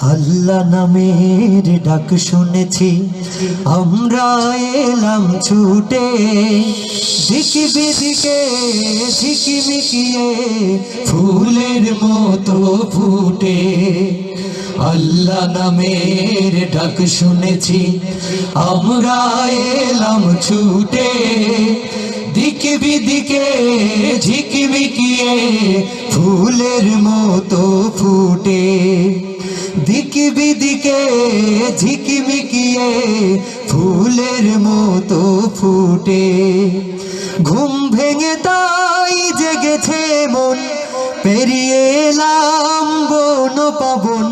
আল্লাহ নামের ডাক শুনেছি। আমরা এলাম ছুটে। দিকি বিদিকে ঝিকি মিকিয়ে ফুলের মতো ফুটে। আল্লাহ নামের ডাক শুনেছি। আমরা এলাম ছুটে। দিকে ঝিকিমিকিয়ে ফুলের মতো ফুটে। দিকে বিদিকে ঝিকিমিকিয়ে ফুলের মতো ফুটে। ঘুম ভেঙে তাই জেগেছে মন, পেরিয়ে এলাম বন পাবন।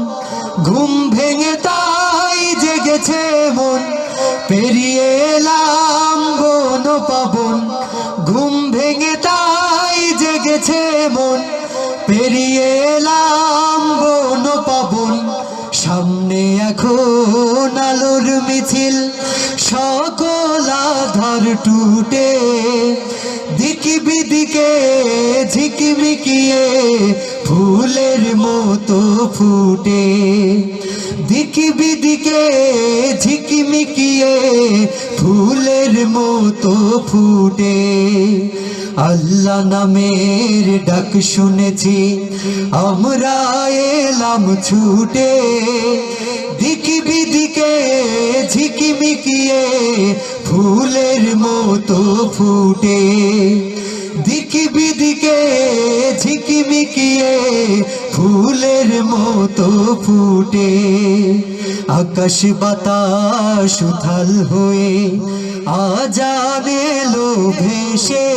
ঘুম ভেঙে তাই জেগেছে মন, পেরিয়ে জেগেছে মন পেরিয়ে এলাম বন পাবন। সামনে এখন আলোর মিছিল। সকল আধার টুটে। দিকি বিদিকে, ঝিকিমিকিয়ে ফুলের মতো ফুটে। দিকি বিদিকে ঝিকিমিকিয়ে ফুলের মতো ফুটে। আল্লাহ নামের ডাক শুনেছি, আমরা এলাম ছুটে। দিকি বিদিকে ঝিকিমিকিয়ে ফুলের মতো ফুটে। দিকি বিদিকে ঝিকিমিকিয়ে ফুলের মতো ফুটে, আকাশ বাতাস উথাল হয়ে আজানে লো ভেসে।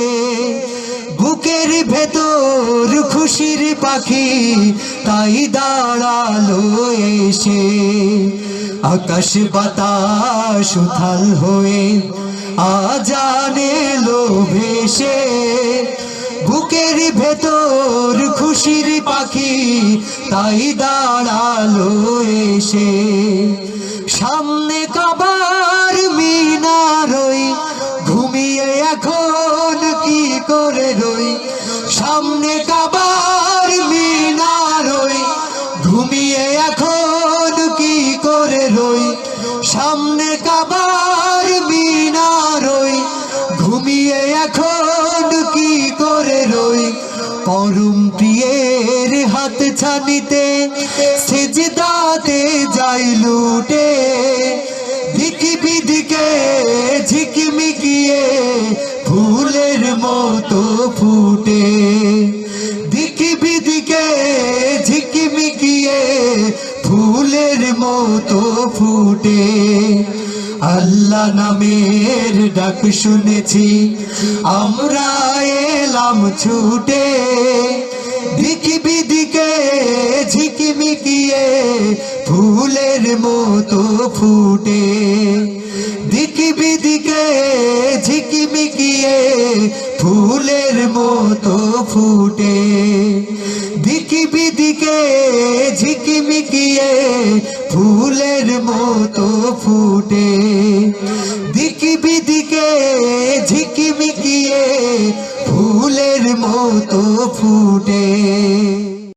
বুকের ভেতর খুশির পাখি তাই দাঁড়াল এসে। আকাশ বাতাস উথাল হয়ে আজানে লো ভেসে। বুকের ভেতর খুশির পাখি, তাই দাঁড়াল এসে। সামনে কাবার মিনারই ঘুমিয়ে এখন কি করে রই? সামনে কাবার মিনারই ঘুমিয়ে এখন কি করে রই? সামনে কাবার পরম প্রিয়ের হাত ছানিতে সেজদাতে যাই লুটে। বিদিকে ঝিকিমিকিয়ে ফুলের মতো ফুলের মতো ফুটে। আল্লাহ নামের ডাক শুনেছি, আমরা এলাম ছুটে। দিকি বিদিকে ঝিকিমিকিয়ে ফুলের মতো ফুটে। দিকি বিদিকে ঝিকিমিকিয়ে ফুলের মতো ফুটে। দিকি ঝিকিমিকিয়ে ফুলের মতো ফুটে। দিকি বিদিকে ঝিকিমিকিয়ে ফুলের মতো ফুটে।